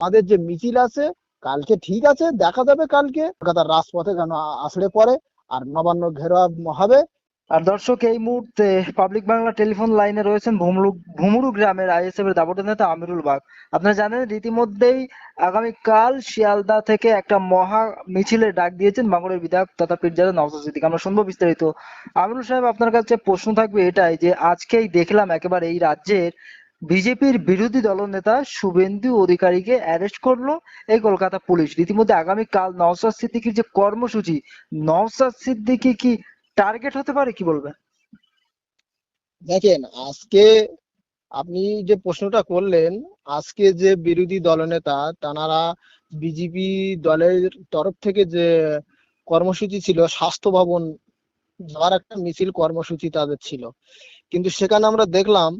আমাদের যে মিছিল আছে, কালকে ঠিক আছে, দেখা যাবে কালকে। কলকাতার রাজপথে যেন আ- আছড়ে পড়ে, আর নবান্ন ঘেরা হবে। আর দর্শক, এই মুহূর্তে পাবলিক বাংলা টেলিফোন লাইনে রয়েছেন ভুমরু ভুমরু গ্রামের আইএসএফ এর দাপটের নেতা আমিরুল বাগ। আপনারা জানেন রীতিমধ্যেই আগামীকাল শিয়ালদা থেকে একটা মহা মিছিলের ডাক দিয়েছেন বাংলার বিধায়ক তথা পীরজাদা নওসাদ সিদ্দিক। আমরা শুনব বিস্তারিত। আমিরুল সাহেব, আপনার কাছে প্রশ্ন থাকবে এটাই যে, আজকেই দেখলাম একেবারে এই রাজ্যের বিজেপির বিরোধী দলনেতা শুভেন্দু অধিকারীকে অ্যারেস্ট করল এই কলকাতা পুলিশ। রীতিমধ্যে আগামীকাল নওসাদ সিদ্দিকীর যে কর্মসূচি নওসাদ সিদ্দিকী কি টার্গেট হতে পারে কি বলবেন? দেখেন, আজকে আপনি যে প্রশ্নটা করলেন, আজকে যে বিরোধী দলনেতা, তানারা বিজেপি দলের তরফ থেকে যে কর্মসূচি ছিল, স্বাস্থ্য ভবন যাওয়ার একটা মিছিল কর্মসূচি তাদের ছিল। কিন্তু সেখানে আমরা দেখলাম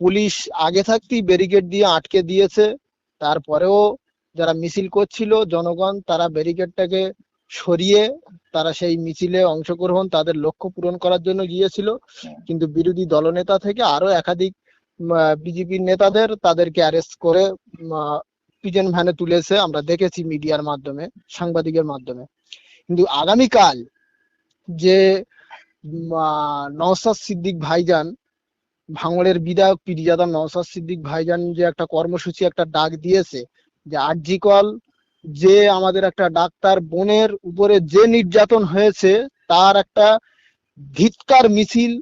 পুলিশ আগে থাকতেই ব্যারিকেড দিয়ে আটকে দিয়েছে। তারপরেও যারা মিছিল করছিল জনগণ তারা ব্যারিকেডটাকে সরিয়ে তারা সেই মিছিলে অংশগ্রহণ তাদের লক্ষ্য পূরণ করার জন্য গিয়েছিল। কিন্তু বিরোধী দলনেতা থেকে আরও একাধিক বিজেপির নেতাদের তাদেরকে অ্যারেস্ট করে পিজেন ভ্যানে তুলেছে। আমরা দেখেছি মিডিয়ার মাধ্যমে সাংবাদিকের মাধ্যমে। কিন্তু আগামীকাল যে নওশাদ সিদ্দিক ভাইজান ভাঙড়ের বিধায়ক পিরিজাদা নওশাদ সিদ্দিক ভাইজান যে একটা কর্মসূচি একটা ডাক দিয়েছে যে আরজিকল যে আমাদের একটা ডাক্তার বোনের উপরে যে নির্যাতন হয়েছে, তার একটা ধিৎকার মিছিল,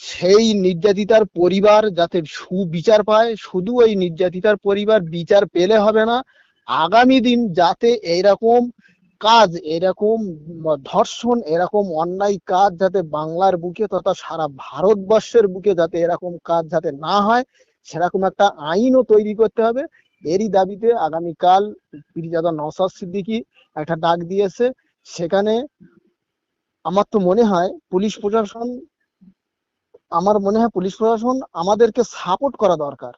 সেই নির্যাতিতার পরিবার যাতে সুবিচার পায়, শুধু ওই নির্যাতিতার পরিবার বিচার পেলে হবে না, আগামী দিন যাতে এইরকম কাজ এরকম, ধর্ষণ এরকম, অন্যায় কাজ যাতে বাংলার বুকে তথা সারা ভারতবর্ষের বুকে যাতে এরকম কাজ যাতে না হয়, সেরকম একটা আইনও তৈরি করতে হবে। এরই দাবিতে আগামীকাল পিরিজাদা নওসাদ সিদ্দিকি একটা ডাক দিয়েছে। সেখানে আমার তো মনে হয় পুলিশ প্রশাসন, আমার মনে হয় পুলিশ প্রশাসন আমাদেরকে সাপোর্ট করা দরকার।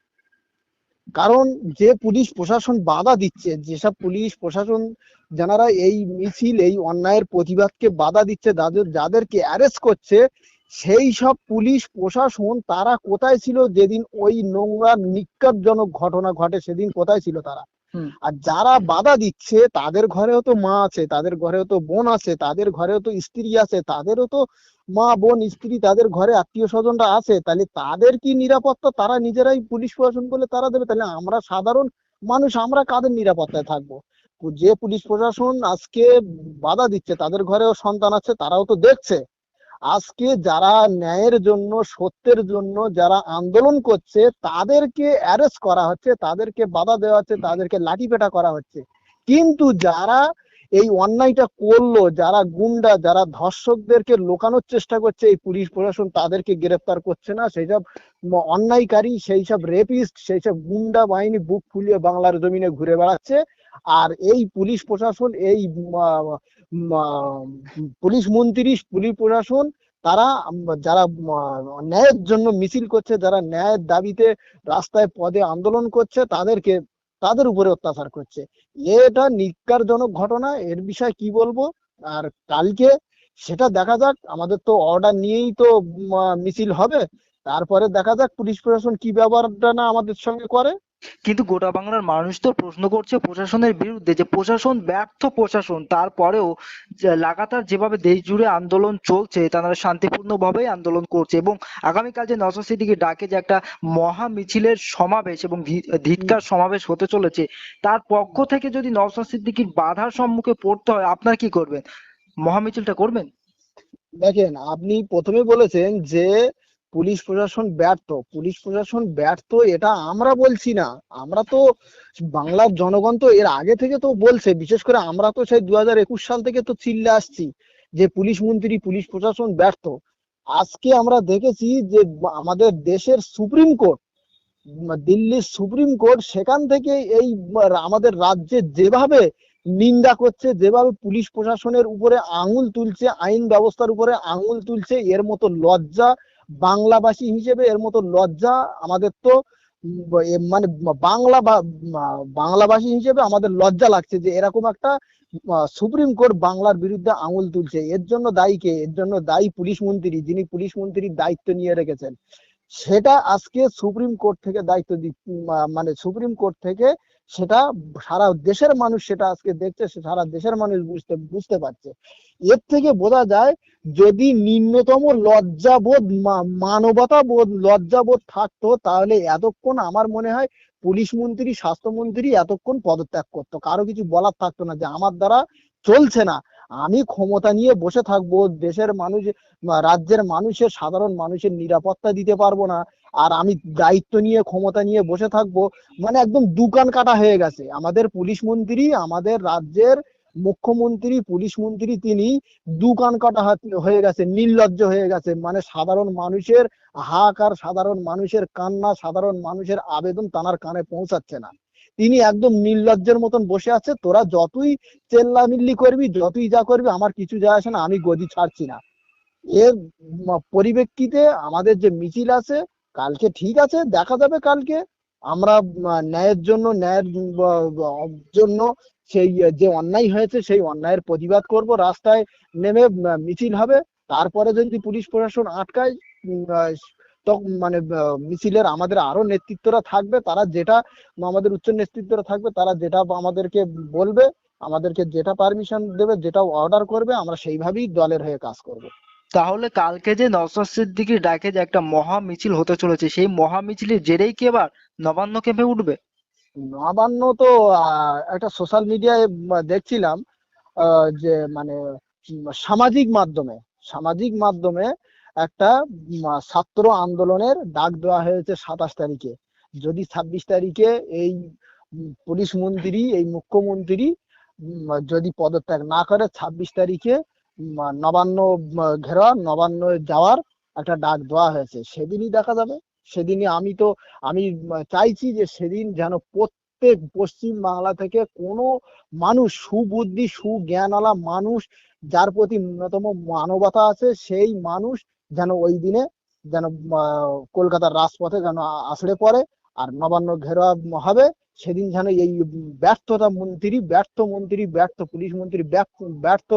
কারণ যে পুলিশ প্রশাসন বাধা দিচ্ছে যেসব পুলিশ প্রশাসন যারা এই মিছিল এই অন্যায়ের প্রতিবাদকে বাধা দিচ্ছে যাদের যাদেরকে অ্যারেস্ট করছে সেই সব পুলিশ প্রশাসন তারা কোথায় ছিল যেদিন ওই নোংরা নিক্ষাপজনক ঘটনা ঘটে সেদিন কোথায় ছিল তারা? আর যারা বাধা দিচ্ছে তাদের ঘরেও তো মা আছে তাদের ঘরেও তো বোন আছে তাদের ঘরেও তো স্ত্রী আছে তাদেরও তো মা, বোন, স্ত্রী তাদের ঘরে আত্মীয় স্বজনরা আছে, তাহলে তাদের কি নিরাপত্তা? তারা নিজেরাই পুলিশ প্রশাসন বলে তারা দেবে? তাহলে আমরা সাধারণ মানুষ, আমরা কাদের নিরাপত্তায় থাকব? যে পুলিশ প্রশাসন আজকে বাধা দিচ্ছে, তাদের ঘরেও সন্তান আছে, তারাও তো দেখছে। আজকে যারা ন্যায়ের জন্য, সত্যের জন্য যারা আন্দোলন করছে, তাদেরকে অ্যারেস্ট করা হচ্ছে, তাদেরকে বাধা দেওয়া হচ্ছে, তাদেরকে লাঠিপেটা করা হচ্ছে। কিন্তু যারা এই অন্যায়টা করল যারা গুন্ডা, যারা ধর্ষকদেরকে লোকানোর চেষ্টা করছে, এই পুলিশ প্রশাসন তাদেরকে গ্রেফতার করছে না। সেই সব অন্যায়কারী, সেই সব রেপিস্ট সেই সব গুন্ডা বাহিনী বুক ফুলিয়ে বাংলার জমিনে ঘুরে বেড়াচ্ছে। আর এই পুলিশ প্রশাসন, এই পুলিশ মন্ত্রী, পুলিশ প্রশাসন, তারা যারা ন্যায়ের জন্য মিছিল করছে, যারা ন্যায়ের দাবিতে রাস্তায় পদে আন্দোলন করছে, তাদেরকে তাদের উপরে অত্যাচার করছে। এটা নিকারজনক ঘটনা, এর বিষয়ে কি বলব? আর কালকে সেটা দেখা যাক, আমাদের তো অর্ডার নিয়েই তো মিছিল হবে। তারপরে দেখা যাক পুলিশ প্রশাসন কি ব্যবহারটা না আমাদের সঙ্গে করে। কিন্তু গোটা বাংলার মানুষ তো প্রশ্ন করছে প্রশাসনের বিরুদ্ধে যে প্রশাসন ব্যর্থ প্রশাসন, তারপরেও লাগাতার যেভাবে দেশ জুড়ে আন্দোলন চলছে, তারা শান্তিপূর্ণভাবেই আন্দোলন করছে এবং আগামীকাল যে নজর সিদ্দিকী ডাকে যে একটা মহা মিছিলের সমাবেশ এবং ধি- ধিক্কার সমাবেশ হতে চলেছে, তার পক্ষ থেকে যদি নওশাদ সিদ্দিকীর বাধার সম্মুখে পড়তে হয়, আপনার কি করবেন? মহা মিছিলটা করবেন? দেখেন, আপনি প্রথমে বলেছেন যে পুলিশ প্রশাসন ব্যর্থ। পুলিশ প্রশাসন ব্যর্থ, এটা আমরা বলছি না। আমরা তো বাংলার জনগণ তো এর আগে থেকে তো বলছে, বিশেষ করে আমরা তো সেই দু হাজার একুশ সাল থেকে তো চিল্লে আসছি যে পুলিশ মন্ত্রী, পুলিশ প্রশাসন ব্যর্থ। আজকে আমরা দেখেছি যে আমাদের দেশের সুপ্রিম কোর্ট, দিল্লির সুপ্রিম কোর্ট, সেখান থেকে এই আমাদের রাজ্যে যেভাবে নিন্দা করছে, যেভাবে পুলিশ প্রশাসনের উপরে আঙুল তুলছে, আইন ব্যবস্থার উপরে আঙুল তুলছে, এর মতো লজ্জা বাংলাভাষী হিসেবে এর মতো লজ্জা আমাদের তো মানে বাংলা বাংলাভাষী হিসেবে আমাদের লজ্জা লাগছে যে এরকম একটা সুপ্রিম কোর্ট বাংলার বিরুদ্ধে আঙুল তুলছে। এর জন্য দায়ী কে? এর জন্য দায়ী পুলিশ মন্ত্রী, যিনি পুলিশ মন্ত্রীর দায়িত্ব নিয়ে রেখেছেন। সেটা আজকে সুপ্রিম কোর্ট থেকে দায়িত্ব মানে সুপ্রিম কোর্ট থেকে সেটা সারা দেশের মানুষ সেটা আজকে দেখছে সারা দেশের মানুষ বুঝতে বুঝতে পারছে। এর থেকে বোঝা যায় যদি নিম্নতম লজ্জাবোধ মা- মানবতাবোধ লজ্জাবোধ থাকতো, তাহলে এতক্ষণ আমার মনে হয় পুলিশ মন্ত্রী, স্বাস্থ্যমন্ত্রী এতক্ষণ পদত্যাগ করতো। কারও কিছু বলার থাকতো না যে আমার দ্বারা চলছে না। আমি ক্ষমতা নিয়ে বসে থাকব, দেশের মানুষ রাজ্যের মানুষের, সাধারণ মানুষের নিরাপত্তা দিতে পারব না, আর আমি দায়িত্ব নিয়ে, ক্ষমতা নিয়ে বসে থাকব মানে একদম দোকান কাটা হয়ে গেছে। আমাদের পুলিশ মন্ত্রী, আমাদের রাজ্যের মুখ্যমন্ত্রী, পুলিশ মন্ত্রী তিনি দোকান কাটা হয়ে গেছে, নির্লজ্জ হয়ে গেছে। মানে সাধারণ মানুষের হাহাকার, সাধারণ মানুষের কান্না, সাধারণ মানুষের আবেদন তানার কানে পৌঁছাচ্ছে না। তিনি একদম নির্লজ্জের মতন বসে আছে, তোরা যতই চেল্লামিল্লি করবি, যতই যা করবি, আমার কিছু যায় আসে না, আমি গদি ছাড়ছি না। এর পরিপ্রেক্ষিতে আমাদের যে মিছিল আছে, কালকে ঠিক আছে, দেখা যাবে কালকে। আমরা ন্যায়ের জন্য ন্যায়ের জন্য সেই, যে অন্যায় হয়েছে, সেই অন্যায়ের প্রতিবাদ করব। রাস্তায় নেমে মিছিল হবে। তারপরে যদি পুলিশ প্রশাসন আটকায় তখন মানে মিছিলের আমাদের আরও নেতৃত্বরা থাকবে তারা যেটা আমাদের উচ্চ নেতৃত্বরা থাকবে তারা যেটা আমাদেরকে বলবে আমাদেরকে যেটা পারমিশন দেবে যেটা অর্ডার করবে আমরা সেইভাবেই দলের হয়ে কাজ করব। তাহলে কালকে যে নওশাদ সিদ্দিকীর ডাকে যে একটা মহা মিছিল হতে চলেছে সেই মহা মিছিলের জেরেই কি এবার নবান্ন কেঁপে উঠবে? নবান্ন তো একটা সোশ্যাল মিডিয়ায় দেখছিলাম যে মানে সামাজিক মাধ্যমে সামাজিক মাধ্যমে একটা ছাত্র আন্দোলনের ডাক দেওয়া হয়েছে সাতাশ তারিখে। যদি ছাব্বিশ তারিখে এই পুলিশ মন্ত্রী, এই মুখ্যমন্ত্রী যদি পদত্যাগ না করে ছাব্বিশ তারিখে নবান্ন ঘেরা নবান্ন যাওয়ার একটা ডাক দেওয়া হয়েছে। সেদিনই দেখা যাবে। সেদিনই আমি তো, আমি চাইছি যে সেদিন যেন প্রত্যেক পশ্চিম বাংলা থেকে কোনো মানুষ, সুবুদ্ধি, সুজ্ঞানওয়ালা মানুষ, যার প্রতি ন্যূনতম মানবতা আছে, সেই মানুষ যেন ওই দিনে যেন কলকাতার রাজপথে যেন আছড়ে পড়ে। আর নবান্ন ঘেরা হবে, সেদিন যেন এই ব্যর্থতা মন্ত্রী, ব্যর্থ মন্ত্রী, ব্যর্থ পুলিশ মন্ত্রী ব্যর্থ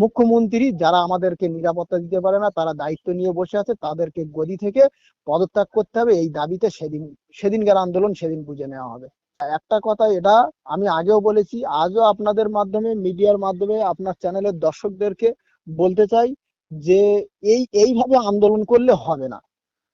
মুখ্যমন্ত্রী, যারা আমাদেরকে নিরাপত্তা দিতে পারে না, তারা দায়িত্ব নিয়ে বসে আছে, তাদেরকে গদি থেকে পদত্যাগ করতে হবে। এই দাবিতে সেদিন, সেদিনকার আন্দোলন সেদিন বুঝে নেওয়া হবে। একটা কথা এটা আমি আগেও বলেছি, আজও আপনাদের মাধ্যমে, মিডিয়ার মাধ্যমে, আপনার চ্যানেলের দর্শকদেরকে বলতে চাই যে এই, এইভাবে আন্দোলন করলে হবে না।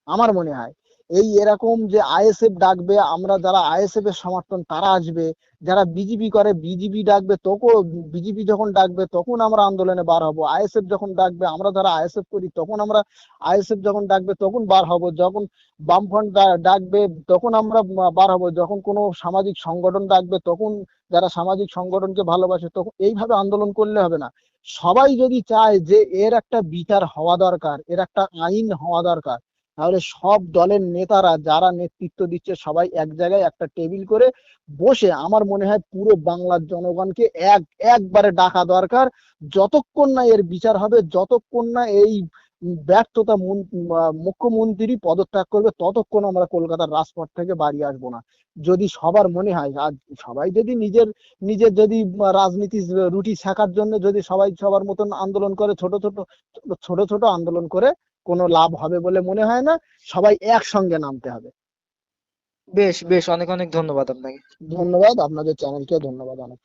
আমার মনে হয় এই এরকম যে আইএসএফ ডাকবে, আমরা যারা আইএসএফ এর সমর্থন তারা আসবে, যারা বিজেপি করে বিজেপি ডাকবে তখন বিজেপি যখন ডাকবে তখন আমরা আন্দোলনে বার হব। আইএসএফ যখন ডাকবে, আমরা যারা আইএসএফ করি তখন আমরা, আইএসএফ যখন ডাকবে তখন বার হব। যখন বামফ্রন্ট ডাকবে তখন আমরা বার হব। যখন কোনো সামাজিক সংগঠন ডাকবে তখন, যারা সামাজিক সংগঠনকে ভালোবাসে তখন, এইভাবে আন্দোলন করলে হবে না। সবাই যদি চায় যে এর একটা বিচার হওয়া দরকার, এর একটা আইন হওয়া দরকার, তাহলে সব দলের নেতারা যারা নেতৃত্ব দিচ্ছে সবাই এক জায়গায় একটা টেবিল করে বসে আমার মনে হয় পুরো বাংলার জনগণকে এক, একবারে ডাকা দরকার। যতক্ষণ না এর বিচার হবে, যতক্ষণ না এই ব্যর্থতা মুখ্যমন্ত্রী পদত্যাগ করবে ততক্ষণ আমরা কলকাতার রাজপথ থেকে বাড়ি আসব না। যদি সবার মনে হয় আজ সবাই যদি নিজের নিজের যদি রাজনীতি রুটি শেখার জন্য যদি সবাই সবার মতন আন্দোলন করে ছোট ছোট ছোট ছোট আন্দোলন করে কোনো লাভ হবে বলে মনে হয় না। সবাই একসঙ্গে নামতে হবে। বেশ বেশ অনেক অনেক ধন্যবাদ আপনাকে। ধন্যবাদ। আপনাদের চ্যানেলকে ধন্যবাদ অনেক।